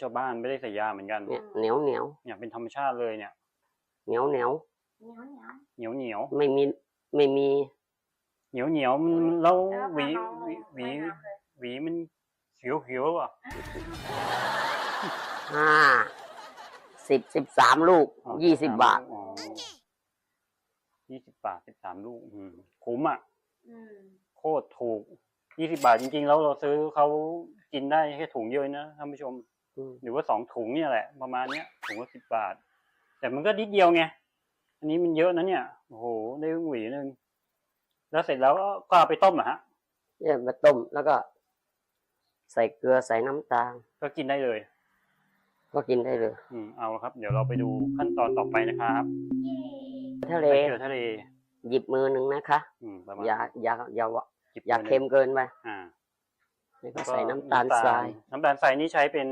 ชาวบ้านไม่ได้ใส่ยาเหมือนกันเนี่ยเหนียวเหนียวเนี่ยเป็นธรรมชาติเลยเนี่ย เหนียวเหนียวเหนียวเหนียวเหนียวเหนียวไม่มีไม่มี เหนียวเหนียวมันแล้วแล้วหวีพอหวีหวีไม่งามเลยหวีมันเขียวเขียวอะห้าสิบสิบสามลูกอ๋อยี่สิบบาทอ๋อยี่สิบบาทสิบสามลูกอืมคุ้มอะอืมโคตรถูกยี่สิบาทจริงๆ แล้วเราซื้อเขากินได้แค่ถุงเดียวนะท่านผู้ชมอืม หรือว่าสองถุงเนี่ยแหละ ประมาณเนี้ยถุงละสิบบาท แต่มันก็นิดเดียวไงอันนี้มันเยอะนะเนี่ยโอ้โหได้หวีหนึ่งแล้วเสร็จแล้วก็เอาไปต้มเหรอฮะเนี่ยมาต้มแล้วก็ ใส่เกลือใส่น้ำตาลก็กินได้เลย ก็กินได้เลย อืมเอาละครับ เดี๋ยวเราไปดูขั้นตอนต่อไปนะครับทะเลไปเจอทะเล หยิบมือหนึ่งนะคะอืมประมาณอย่าอย่าอย่าจิบอย่ามืหนึ่งเค็มเกินไปอ่าแล้วก็ใส่น้ำตาลทราย น้ำตาลทรายนี่ใช้เป็น